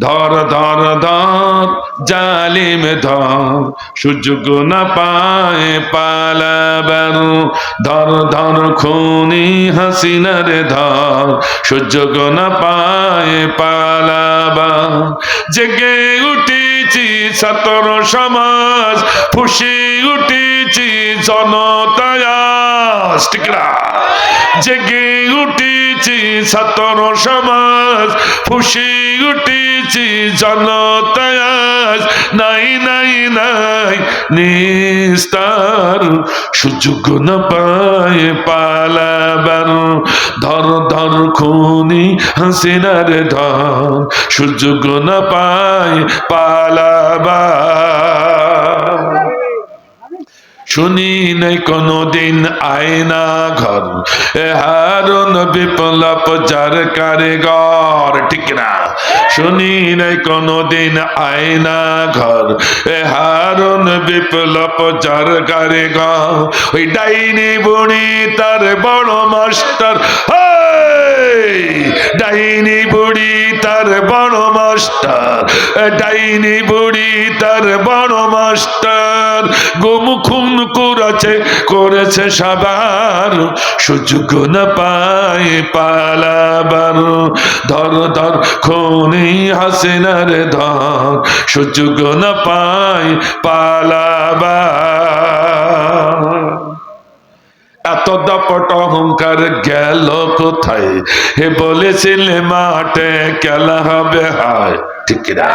ধর ধর ধর, জালিম ধর, সুযোগ না পায় পালাবার। ধর ধর, খুনি হাসিনারে ধর, সুযোগ না পায় পালাবা জেগে উঠেছি সতর সমাজ, ফুসে উঠেছি না? জেগে উঠেছি সতর সমাজ, ফুসে উঠেছি জনতায়াস নাই নাই নাই, নিস্তার সুযোগ না পায় পালাবার। ধর ধর, খুনি হাসিনার ধর সুযোগ না পায় পালাবার। শুনি নাই কোনদিন আয়না ঘর হারুন বিপ্লব যার কারিগর, ঠিক না শুনি নাই কোনদিন আয়না ঘর হারুন বিপ্লব যার কারিগর, ওই ডাইনি বুড়ি তার বড় মাস্টার। হেই! ডাইনি বুড়ি তার বড় মাস্টার ডাইনি বুড়ি তার বড় মাস্টার গুম খুন করেছে করেছে সবার, সুযোগ না পায় পালাবার। ধর ধর, খনি হাসিনার ধর, সুযোগ না পায় পালাবার। এত দাপট অহংকার গেল কোথায়? হে বলেছিলে মাঠে খেলা হবে, হয়, ঠিক না।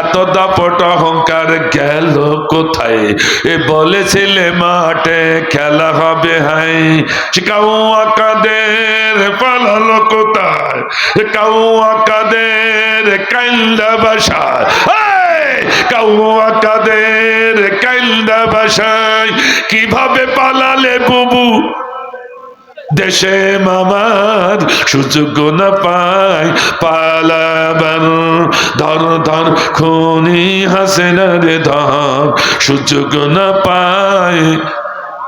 এত দাপট অহংকার গেল কোথায়? এ বলেছিলে মাঠে খেলা হবে হাই কাউ আকাদের পালালো কোথায়? কাউ আকাদের কাইন্দা বাসায় কাউয়া কাদের কাইন্দা বাসায়, কীভাবে পালালে বুবু? দেশে মামার সুযোগ না পায় পালাবার ধর ধর, খুনি হাসেনার ধর, সুযোগ না পায়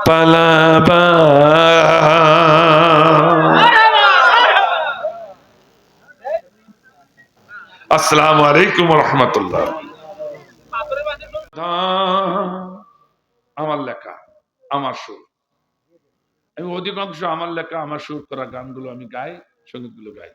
পালাবার। আসসালামু আলাইকুম রহমতুল্লাহ। লেখা, আমার সুর। আমি অধিকাংশ আমার লেখা, আমার সুর করা গানগুলো আমি গাই, সঙ্গীতগুলো গাই।